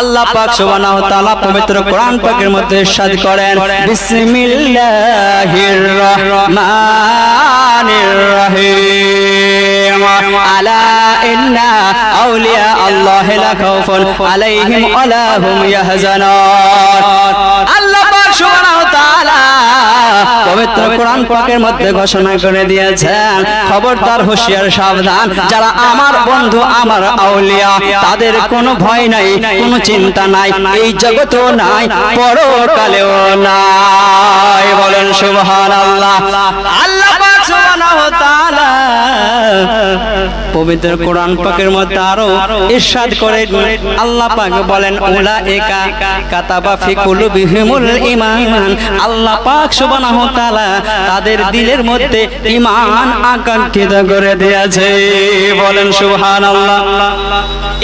আল্লাহ পাক সুবহানাহু ওয়া তাআলা পবিত্র কোরআন পাকের মধ্যে ইরশাদ করেন। বিসমিল্লাহির রহমানির রহিম। আলা ইন্না আউলিয়া আল্লাহ লা খাউফুন আলাইহিম ওয়া লা হুম ইয়াহজানুন। পাকের মধ্যে ঘোষণা করে দিয়েছেন, খবরদার, হুঁশিয়ার, সাবধান। যারা আমার বন্ধু, আমার আউলিয়া, তাদের কোনো ভয় নাই, কোনো চিন্তা নাই, এই জগতেও নাই, পরকালেও নাই। বলেন, সুবহানাল্লাহ। আল্লাহ পবিত্র কোরআন পাকের মধ্যে আরও ইরশাদ করে আল্লাহ পাক বলেন উলাইকা কাতাবা ফি কুলুবিহিমুল ঈমান। আল্লাহ পাক সুবহানাহু তাআলা তাদের দিলের মধ্যে ঈমান আকাঙ্ক্ষিত করে দিয়েছে। বলেন সুবহানাল্লাহ।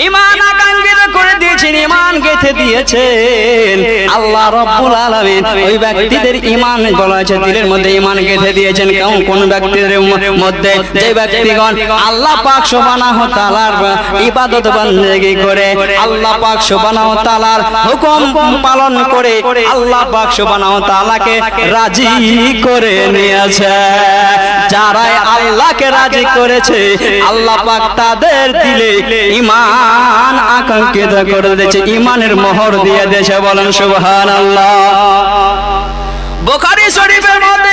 ঈমান আকাঙ্ক্ষিত দিয়েছেন ঈমান গেথে দিয়েছেন, আল্লাহ রাব্বুল আলামিন ওই ব্যক্তিদের ঈমান বলা হয়েছে দিলের মধ্যে ঈমান গেথে দিয়েছেন। কোন কোন ব্যক্তিদের মধ্যে? যে ব্যক্তিগণ আল্লাহ পাক সুবহানাহু তাআলার ইবাদত বন্দেগি করে, আল্লাহ পাক সুবহানাহু তাআলার হুকুম পালন করে, আল্লাহ পাক সুবহানাহু তাআলাকে রাজি করে নিয়েছে। যারাই আল্লাহকে রাজি করেছে, আল্লাহ পাক তাদের দিলে ঈমান আকাঙ্ক্ষিত করে দিয়েছে ইমানের মোহর দিয়ে দেশে বলেন সুবহানাল্লাহ। বুখারী শরীফের মধ্যে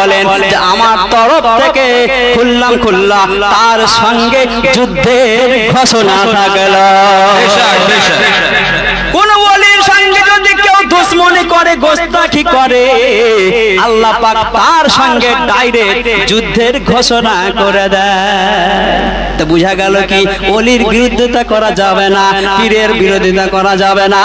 বলেন যে আমার তরফ থেকে খুললাম খুল্লা তার সঙ্গে যুদ্ধের ঘোষণা থাকল কোন ওলির সঙ্গে যদি কেউ দুশ্মনী করে গোস্তাখি করে। আল্লাহ পাক তার সঙ্গে ডাইরেক্ট যুদ্ধের ঘোষণা করে দেয়। তো বুঝা গেল কি, অলির বিরুদ্ধতা করা যাবে না, পীরের বিরোধিতা করা যাবে না,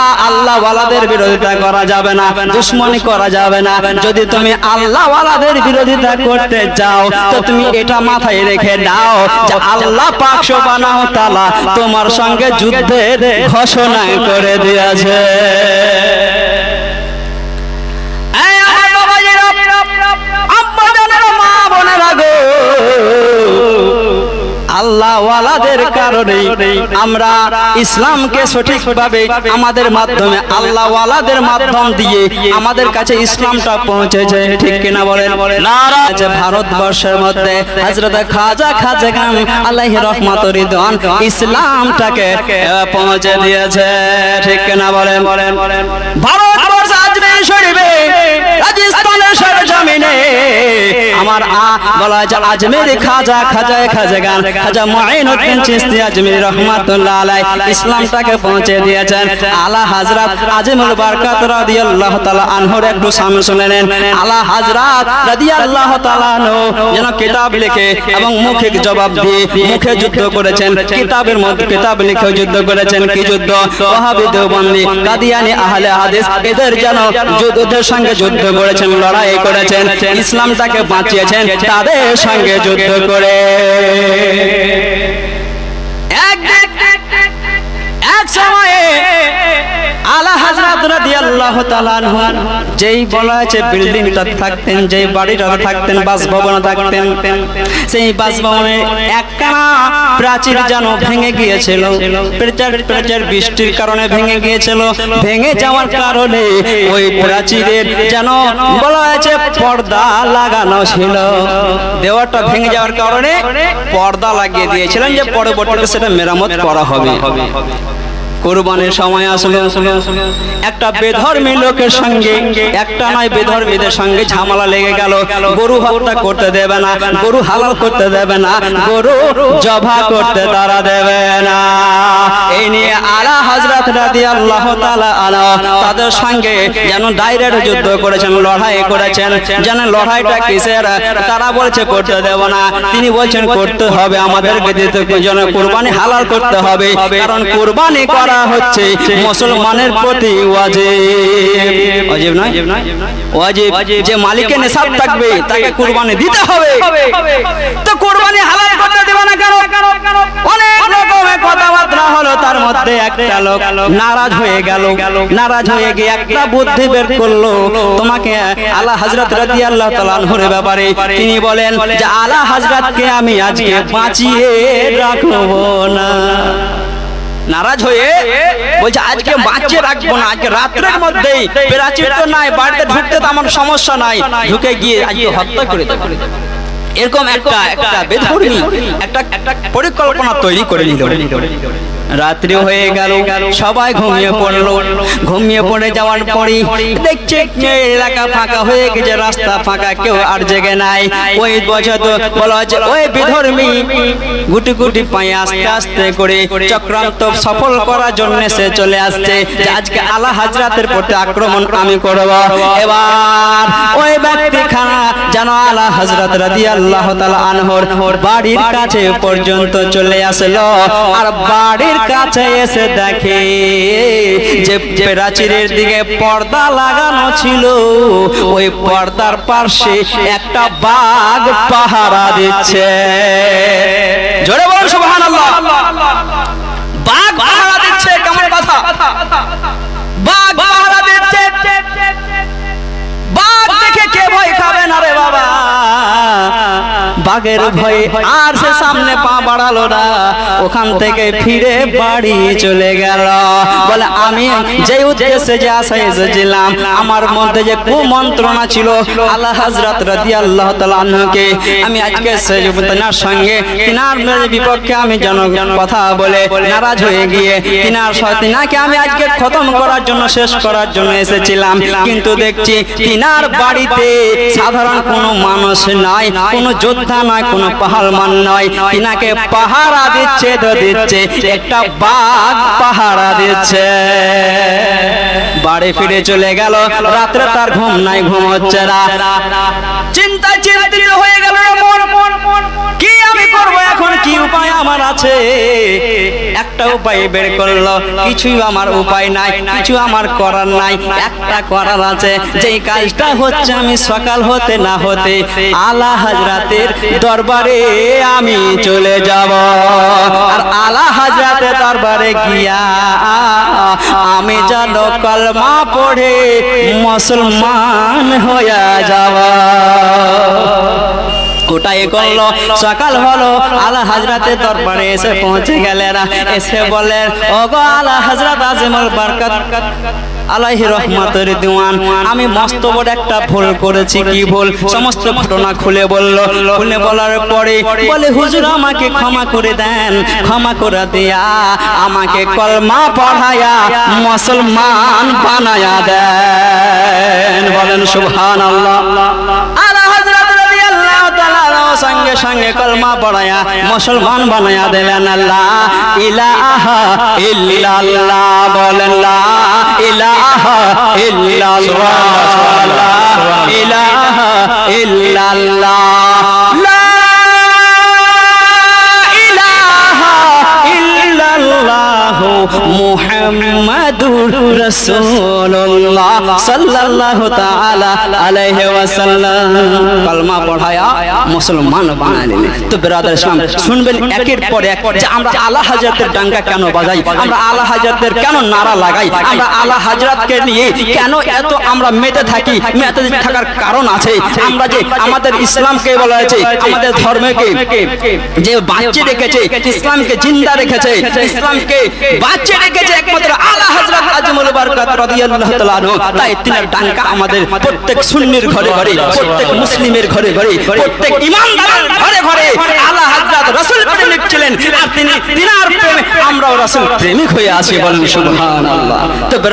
আ আল্লাহ ওয়ালাদের বিরোধিতা করা যাবে না, দুশ্মনী করা যাবে না। যদি তুমি আল্লাহ ওয়ালাদের বিরোধিতা করতে যাও, তো তুমি এটা মাথায় রেখে নাও যে আল্লাহ পাক সুবহানাহু তাআলা তোমার সঙ্গে যুদ্ধের ঘোষণা করে দিয়েছে। গো, আল্লাহ কারণে আমরা ইসলামকে সঠিকভাবে আমাদের মাধ্যমে আল্লাহ ওয়ালাদের মাধ্যম দিয়ে আমাদের কাছে ইসলামটা পৌঁছেছে। ঠিক কিনা বলেন? ভারতবর্ষের মধ্যে হযরত খাজা খাজা খান আলাইহি রহমাত ইসলামটাকে পৌঁছে দিয়েছে। ঠিক কিনা বলেন? ভারতবর্ষ আমার আ বলা হয় যে আজমের খাজা খাজা খাজা গান খাজা মুঈনুদ্দিন চিশতি আজমির রহমাতুল্লাহ আলাই ইসলামটাকে পৌঁছে দিয়েছেন। আলা হযরত আজিমুল বারকাত রাদিয়াল্লাহু তাআলা আনহুর একটু সামনে শুনে নেন। আলা হযরত রাদিয়াল্লাহু তাআলা আনহু যেন কিতাব লিখে এবং মুখে জবাব দিয়ে মুখে যুদ্ধ করেছেন। কিতাবের মধ্যে কিতাব লিখে যুদ্ধ করেছেন। কি যুদ্ধ? ওয়াহাবি দেওবন্দি, কাদিয়ানি আহলে হাদিস। এদের যেন যুদ্ধের সঙ্গে যুদ্ধ করেছেন, লড়াই করেছেন। ইসলামটাকে বাঁচিয়েছেন তাদের সঙ্গে যুদ্ধ করে। এক এক সময়ে আলা হযরত রাদিয়াল্লাহু যেই বলা আছে বিল্ডিংটা থাকতেন, যেই বাড়িটা থাকতেন বাসভবনে থাকতেন, সেই বাসভবনে একখানা প্রাচীর যেন ভেঙে গিয়েছিল। প্রেচার প্রেচার বৃষ্টির কারণে ভেঙে গিয়েছিল। ভেঙে যাওয়ার কারণে ওই প্রাচীরের যেন বলা আছে পর্দা লাগানো ছিল। দেওয়াটা ভেঙে যাওয়ার কারণে পর্দা লাগিয়ে দিয়েছিলেন যে পরবর্তীতে সেটা মেরামত করা হবে। কোরবানির সময় আসলো। একটা বেধর্মী লোকের সঙ্গে, একটা নয় বেধর্মীদের সঙ্গে ঝামেলা লেগে গেল। গরু হত্যা করতে দেবে না, গরু হালাল করতে দেবে না, গরু জবা করতে তারা দেবে না। এই নিয়ে আলা হজরত রাদিয়াল্লাহু তাআলা আনহা তাদের সঙ্গে যেন ডাইরেক্ট যুদ্ধ করেছেন, লড়াই করেছেন। যেন লড়াইটা কিসের? তারা বলছে, করতে দেব না। তিনি বলছেন, করতে হবে আমাদেরকে দিতে, যেন কুরবানি হালাল করতে হবে। কারণ কোরবানি করা হচ্ছে মুসলমানের প্রতি যে মালিকের নেশাব থাকবে, তাকে কুরবানি দিতে হবে। তো কুরবানি হালাল করতে দেবে না কেন? তার মধ্যে নারাজ হয়ে নারাজ হয়ে একটা বুদ্ধি বের করল। আলা ব্যাপারে তিনি বলেন যে, আলা হযরতকে আমি আজকে বাঁচিয়ে রাখব না। নারাজ হয়ে বলছে আজকে বাঁচিয়ে রাখব না আজকে রাত্রের মধ্যেই প্রাচীর তো নাই বাড়িতে ঢুকতে তো আমার সমস্যা নাই ঢুকে গিয়ে আজকে হত্যা করে দেবো এরকম একটা একটা বেধর্মী একটা একটা পরিকল্পনা তৈরি করে নিল। রাত্রি হয়ে গেল সবাই ঘুমিয়ে পড়ল। ঘুমিয়ে পড়ে যাওয়ার পরই দেখছে এলাকা ফাঁকা হয়ে গেছে রাস্তা ফাঁকা কেউ আর জেগে নাই। ওই বছর তো বলা হচ্ছে ওই বিধর্মী গুটি গুটি পায়ে আস্তে আস্তে করে চক্রান্ত সফল করার জন্য সে চলে আসছে যে আজকে আলা হাজরাতের প্রতি আক্রমণ আমি করব। এবার ওই ব্যক্তি খানা যেন আলা হজরত রাদি আল্লাহ তালা আনহর বাড়ির কাছে পর্যন্ত চলে আসলো। আর বাড়ির কাছে এসে দেখে যে প্রাচীরের দিকে পর্দা লাগানো ছিল। ওই পর্দার পাশে একটা বাঘ পাহারা দিচ্ছে। জোরে বলুন, সুবহানাল্লাহ। বাঘের ভয়ে আর সে সামনে পা বাড়ালো না। ওখান থেকে ফিরে বাড়ি চলে গেল। বলে আমি যে উদ্দেশ্যে যে আশা এসেছিলাম আমার মধ্যে যে কুমন্ত্রণা ছিল আল্লাহ হজরত রাদি আল্লাহ তালকে আমি আজকে তেনার সঙ্গে তিনার বিপক্ষে আমি জন কথা বলে নারাজ হয়ে গিয়ে তিনার তিনাকে আমি আজকে খতম করার জন্য শেষ করার জন্য এসেছিলাম। কিন্তু দেখছি তিনার বাড়িতে সাধারণ কোনো মানুষ নাই কোনো যোদ্ধা নয়, কোনো পাহাড়মান নয়। তিনাকে পাহারা দিচ্ছে, তো দিচ্ছে, একটা বাঘ পাহারা দিচ্ছে। বাড়ি ফিরে চলে গেল, রাত্রে তার ঘুম নাই, ঘুম হচ্ছে না। চিন্তা চিন্তিত হয়ে গেল কি আমি করব এখন? কি উপায় আমার আছে? একটা উপায় বের করল, কিছুই আমার উপায় নাই, কিছু আমার করার নাই, একটা করার আছে। যেই কাজটা হচ্ছে আমি সকাল হতে না হতে আলা হাজরাতের দরবারে আমি চলে যাব। আর আলা হাজরাতের দরবারে গিয়া আমি যেন কলমা পড়ে মুসলমান হয়ে যাব। ওটাই করল। সকাল হলো আলা হাজরাতে দরবারে এসে পৌঁছে গেলেন। এসে বলেন গো আলা হাজরাত, আজিমুল বারকাত, আলাইহি রহমাতের দিওয়ান। আমি মস্ত বড় একটা ভুল করেছি। কি ভুল? সমস্ত ঘটনা খুলে বলল। খুলে বলার পরে বলে, হুজুর, আমাকে ক্ষমা করে দেন, ক্ষমা করে দিয়া আমাকে কলমা পড়ায়া মুসলমান বানায়া দেন। বলেন, সুবহানাল্লাহ। সঙ্গে সঙ্গে কলমা পড়ায়া, মুসলমান বানায়া দিলেন আল্লাহ। ইলাহা ইল্লাল্লাহ বলেন লা ইলাহা ইল্লাল্লাহ। ইলাহা ইল্লাল্লাহ। কলমা পড়ায়া মুসলমান বানালেন তো ব্রাদার ইসলাম, শুনবেন একের পর এক যে আমরা আলা হাজরাতের ডাঙ্গা কেন বাজাই? আমরা আলা হাজরাতের কেন নারা লাগাই? আমরা আলা হাজরাতকে নিয়ে কেন এত আমরা মেতে থাকি? মেতে থাকার কারণ আছে। আমরা যে আমাদের ইসলামকে বলা হয়েছে, আমাদের ধর্মকে যে বাঁচিয়ে রেখেছে, ইসলামকে জিন্দা রেখেছে, ইসলামকে বাঁচিয়ে রেখেছে একমাত্র আলা হযরত আজমুল বারকাত রাদিয়াল্লাহু তাআলা আনহু। তাই তিনার ডাঙ্কা আমাদের প্রত্যেক সুন্নির ঘরে ঘরে, প্রত্যেক মুসলিমের ঘরে ঘরে, প্রত্যেক ইমানদারের ঘরে ঘরে আলা হযরত রাসূল প্রেমিক ছিলেন। আর তিনি তিনার প্রেমে আমরাও রাসূল প্রেমিক হয়ে আছি বলেন সুবহানাল্লাহ। তো